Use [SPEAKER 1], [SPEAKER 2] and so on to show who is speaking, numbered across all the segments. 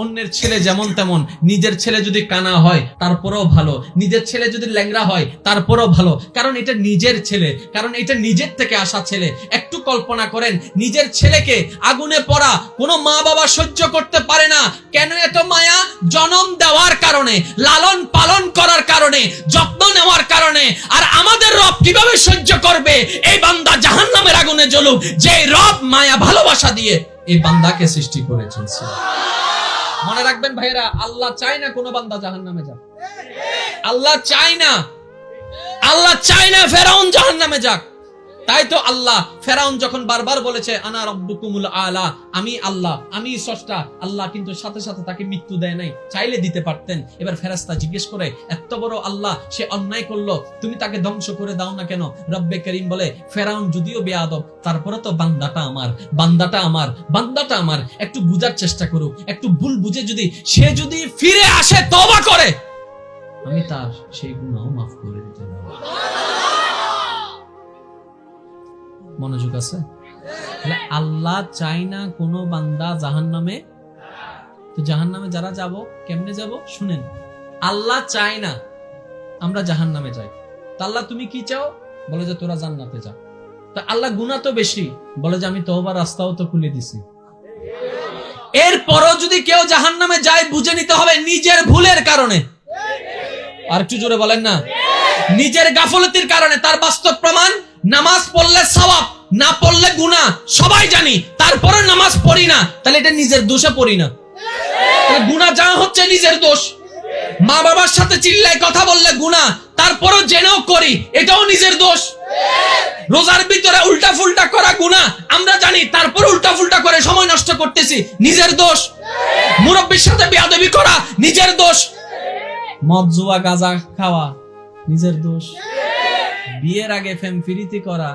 [SPEAKER 1] অন্যের ছেলে যেমন তেমন, নিজের ছেলে যদি কানা হয়, তারপরেও ভালো। নিজের ছেলে যদি ল্যাংরা হয়, তারপরেও ভালো। কারণ এটা নিজের ছেলে, কারণ এটা নিজের থেকে আসা ছেলে। একটু কল্পনা করেন, নিজের ছেলেকে আগুনে পড়া, কোনো মা বাবা সহ্য করতে পারে না। কেন এত মায়া? জন্ম দেওয়ার কারণে, লালন পালন করার কারণে, যত্ন নেওয়ার কারণে। আর আমাদের রব কীভাবে সহ্য করবে? এই বান্দা জাহান্নামের আগুনে জ্বলুক। যে রব মায়া ভালোবাসা দিয়ে এই বান্দাকে সৃষ্টি করেছেন। মনে রাখবেন ভাইয়েরা, আল্লাহ চায় না কোনো বান্দা জাহান নামে যাক। আল্লাহ চায় না। আল্লাহ চায় না ফেরাউন জাহান নামে যাক। তাই তো আল্লাহ ফেরাউন যখন বারবার বলেছে, আনা রব্বুকুমুল আলা আমি আল্লাহ, আমি স্রষ্টা আল্লাহ কিন্তু সাথে সাথে তাকে মৃত্যু দেয় নাই, চাইলে দিতে পারতেন। এবার ফেরাস্তা জিজ্ঞেস করে, এত বড় আল্লাহ, সে অন্যায় করল, তুমি তাকে ধ্বংস করে দাও না কেন? রব্বে করিম বলে, ফেরাউন যদিও বেয়াদব তারপরে তো বান্দাটা আমার বান্দাটা আমার বান্দাটা আমার। একটু বুঝার চেষ্টা করুক, একটু ভুল বুঝে যদি, সে যদি ফিরে আসে তবা করে। আমি তার সেই গুণাও মাফ করে দিতে পারব। মনোযোগ আছে? তাহলে আল্লাহ চাই না কোনো বান্দা জাহান নামে তো জাহান নামে যারা যাব, কেমনে যাব? শুনেন, আল্লাহ চায় না আমরা জাহান নামে যাই। তা আল্লাহ তুমি কি চাও? বলে যে তোরা জান্নাতে যা। তা আল্লাহ গুণা তো বেশি। বলে যে আমি তোবার রাস্তাও তো খুলে দিছি। এরপরও যদি কেউ জাহান নামে যায়, বুঝে নিতে হবে নিজের ভুলের কারণে। আর একটু জোরে বলেন না? নিজের গাফলতির কারণে। তার বাস্তব প্রমাণ নামাজ পড়লে সওয়াব, না পড়লে গুনাহ, সবাই জানি তারপরে নামাজ পড়ি না, তাহলে এটা নিজের দোষে পড়ি না। গুনাহ যা হচ্ছে নিজের দোষ। মা বাবার সাথে চিল্লায় কথা বললে গুনাহ, তারপরও জেনেও করি, এটাও নিজের দোষ। রোজার ভিতরে উল্টা ফুলটা করা গুনাহ, আমরা জানি, তারপর উল্টা ফুলটা করে সময় নষ্ট করতেছি, নিজের দোষ। মুরব্বীর সাথে বেয়াদবি করা, নিজের দোষ। মদ, জুয়া, গাঁজা খাওয়া, নিজের দোষ। বিয়ের আগে ফেম ফিরিতি করা।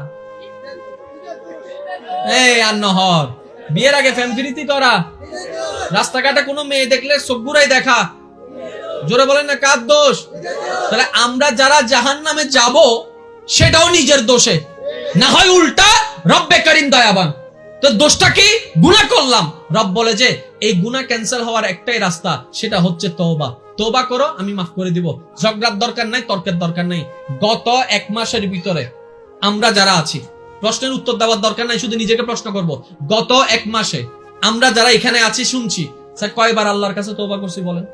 [SPEAKER 1] এই আর নহর বিয়ের আগে ফেম ফিরিতি করা। রাস্তাঘাটে কোনো মেয়ে দেখলে চোখগুড়াই দেখা। জোরে বলেন না, কার দোষ? তাহলে আমরা যারা জাহান নামে যাব, সেটাও নিজের দোষে। না হয় উল্টা রব্বে করিম দয়াবান। তো দোষটা কি? গুনাহ করলাম। রব বলে যে, এই গুনাহ ক্যান্সেল হওয়ার একটাই রাস্তা, সেটা হচ্ছে তওবা। তওবা করো, আমি মাফ করে দিব। ঝগড়ার দরকার নাই, তর্কের দরকার নাই। গত এক মাসের ভিতরে আমরা যারা আছি, প্রশ্নের উত্তর দেওয়ার দরকার নাই, শুধু নিজেকে প্রশ্ন করব। গত এক মাসে আমরা যারা এখানে আছি, শুনছি। স্যার, কয়বার আল্লাহর কাছে তোবা করছি বলেন?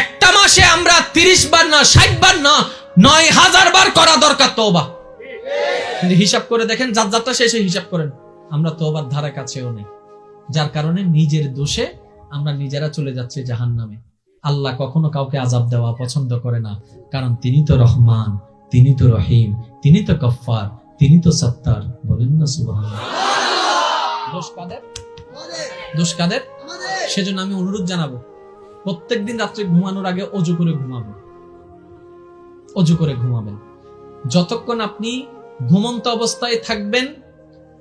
[SPEAKER 1] একটা মাসে আমরা তিরিশ বার না, ষাট বার না, নয় হাজার বার করা দরকার কিন্তু হিসাব করে দেখেন, যার যাত্রা শেষে হিসাব করেন। আমরা তওবার ধারা কাছেও নেই। যার কারণে নিজের দোষে আমরা নিজেরা চলে যাচ্ছি জাহান নামে আল্লাহ কখনো কাউকে আজাব দেওয়া পছন্দ করে না। কারণ তিনি তো রহমান, তিনি তো রহিম, তিনি তো কফার তিনি তো সত্তার। বলেন না সুবাহ দোষ কাদের? সেজন্য আমি অনুরোধ জানাব, প্রত্যেকদিন রাত্রে ঘুমানোর আগে অজু করে ঘুমাবো অজু করে ঘুমাবেন। যতক্ষণ আপনি ঘুমন্ত অবস্থায় থাকবেন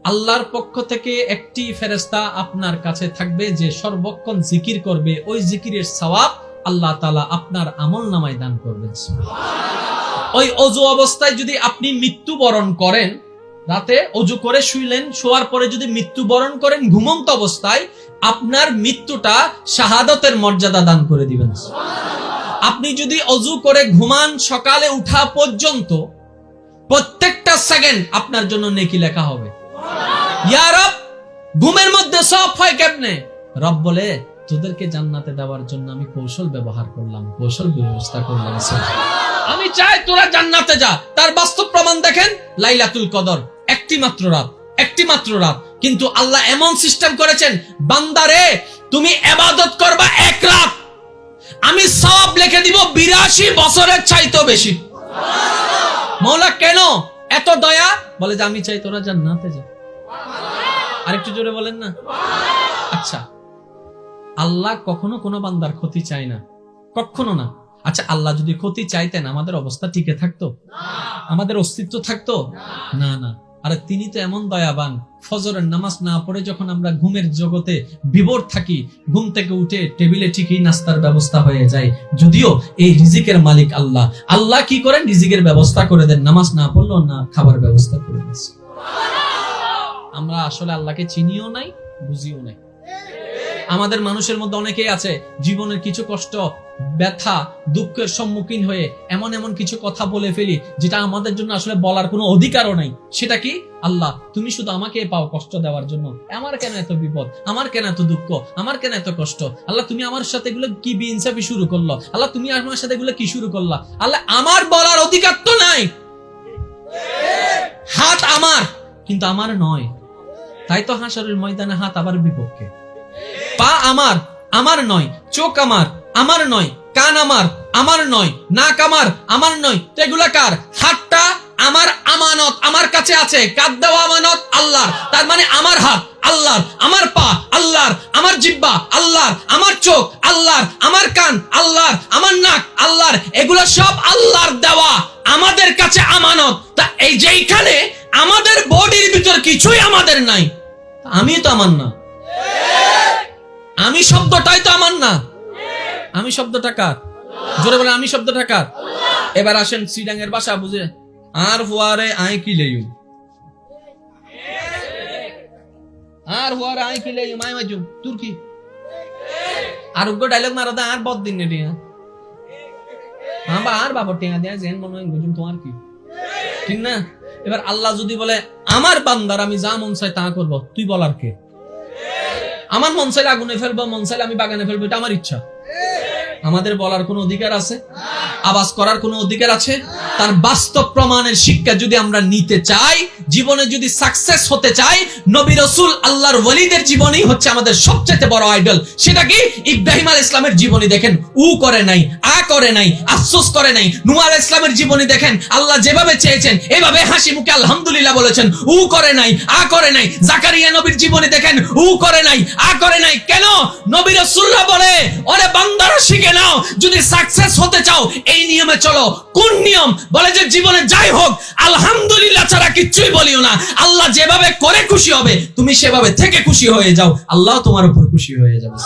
[SPEAKER 1] আল্লাহর পক্ষ থেকে একটি ফেরেস্তা আপনার কাছে থাকবে যে সর্বক্ষণ জিকির করবে। ওই জিকিরের সওয়াব আল্লাহ তালা আপনার আমল নামায় দান করবেন ওই অজু অবস্থায় যদি আপনি মৃত্যুবরণ করেন, রাতে অজু করে শুইলেন, শোয়ার পরে যদি মৃত্যুবরণ করেন ঘুমন্ত অবস্থায়, আপনার মৃত্যুটা শাহাদতের মর্যাদা দান করে দিবেন। আপনি যদি অজু করে ঘুমান সকালে উঠা পর্যন্ত, প্রত্যেকটা সেকেন্ড আপনার জন্য নেকি লেখা হবে। ইয়া ঘুমের মধ্যে সব হয় কেমনে? রব বলে, তোদেরকে জান্নাতে দেওয়ার জন্য আমি কৌশল ব্যবহার করলাম, কৌশল ব্যবস্থা করলাম আমি চাই তোরা জান্নাতে যা। তার বাস্তব প্রমাণ দেখেন, লাইলাতুল কদর, একটি মাত্র রাত, একটি মাত্র রাত। কিন্তু আল্লাহ এমন সিস্টেম করেছেন বান্দারে তুমি এবাদত করবা এক রাত। আমি সব লিখে দিব বিরাশি বছরের চাইতো বেশি। মৌলা, কেন? এত দয়া? বলে যে, আমি চাই তোরা জান্নাতে যা। আরেকটু জোরে বলেন না? আচ্ছা আল্লাহ কখনো কোনো বান্দার ক্ষতি চায় না। কখনো না। আচ্ছা আল্লাহ যদি ক্ষতি চাইতেন, আমাদের অবস্থা টিকে থাকতো? আমাদের অস্তিত্ব থাকতো? না না। আরে, তিনি তো এমন দয়াবান। ফজরের নামাজ না পড়ে যখন আমরা ঘুমের জগতে বিবর থাকি, ঘুম থেকে উঠে টেবিলে ঠিকই নাস্তার ব্যবস্থা হয়ে যায়। যদিও এই রিজিকের মালিক আল্লাহ। আল্লাহ কি করেন? রিজিকের ব্যবস্থা করে দেন। নামাজ না পড়লেও না খাবার ব্যবস্থা করে দেন। আমরা আসলে আল্লাহকে চিনিও নাই, বুঝিও নাই। আমাদের মানুষের মধ্যে অনেকেই আছে, জীবনের কিছু কষ্ট, ব্যথা, দুঃখের সম্মুখীন হয়ে এমন এমন কিছু কথা বলে ফেলি, যেটা আমাদের জন্য আসলে বলার কোনো অধিকারও নাই। সেটা কি? আল্লাহ, তুমি শুধু আমাকে পাও কষ্ট দেওয়ার জন্য। আমার কেন এত বিপদ? আমার কেন এত দুঃখ? আমার কেন এত কষ্ট? আল্লাহ, তুমি আমার সাথে এগুলো কি বিইনসাফি শুরু করল? আল্লাহ, তুমি আমার সাথে এগুলো কি শুরু করলা? আল্লাহ, আমার বলার অধিকার তো নাই। হাত আমার, কিন্তু আমার নয়। তাই তো হাসরের ময়দানে হাত আবার বিপক্ষে। পা আমার আমার নয়, চোখ আমার আমার নয়, কান আমার আমার নয়, নাক আমার আমার নয় তো এগুলা কার? হাতটা আমার আমানত, আমার কাছে আছে। কাদ দেওয়া আমানত আল্লাহর। তার মানে আমার হাত আল্লাহর, আমার পা আল্লাহর, আমার জিব্বা আল্লাহর, আমার চোখ আল্লাহর, আমার কান আল্লাহর, আমার নাক আল্লাহর। এগুলো সব আল্লাহর দেওয়া, আমাদের কাছে আমানত। তা এই যেইখানে আমাদের বডির ভিতর কিছুই আমাদের নাই। আমি তো আমার না আমি শব্দটাই তো আমার না আমি শব্দটা কার? জোরে বলে আমি শব্দটা কার? এবার আসেন শ্রীডাঙ্গের বাসা বুঝে। আর হুয়ারে আই কি লেইউ আর হুয়ারে আই কি লেইউ মাই মাজু তোর কি? আর উগ্র ডায়লগ মারা দা, আর বদ দিন নে টিয়া। হ্যাঁ বা আর বাবা টিয়া দেয়া জেন মনে হয় তোমার কি? ঠিক না? এবার আল্লাহ যদি বলে আমার বান্দার আমি যা মন চাই তা করব। তুই বলার কে? আমার মন চাইলে আগুনে ফেলব, মন চাইলে আমি বাগানে ফেলব, এটা আমার ইচ্ছা। আমাদের বলার কোনো অধিকার আছে? আবাস করার কোনো অধিকার আছে? তার বাস্তব প্রমাণের শিক্ষা যদি আমরা নিতে চাই, জীবনে যদি সাকসেস হতে চাই, নবী রসুল আল্লাহর ওয়ালিদের জীবনই হচ্ছে আমাদের সবচেয়ে বড় আইডল সেটা কি? ইব্রাহিম আল ইসলামের জীবনী দেখেন। উ করে নাই, আ করে নাই, আফসোস করে নাই। নুয়া আল ইসলামের জীবনী দেখেন। আল্লাহ যেভাবে চেয়েছেন, এভাবে হাসি মুখে আলহামদুলিল্লাহ বলেছেন, উ করে নাই, আ করে নাই। জাকারিয়া নবীর জীবনী দেখেন, উ করে নাই, আ করে নাই। কেন? নবী রসুল্লাহ বলে, ওরে বান্দারা শিখে নাও, যদি সাকসেস হতে চাও, এই নিয়মে চলো। কোন নিয়ম? বলে যে জীবনে যাই হোক, আলহামদুলিল্লাহ ছাড়া কিচ্ছুই বলিও না। আল্লাহ যেভাবে করে খুশি হবে, তুমি সেভাবে থেকে খুশি হয়ে যাও। আল্লাহ তোমার উপর খুশি হয়ে যাবে।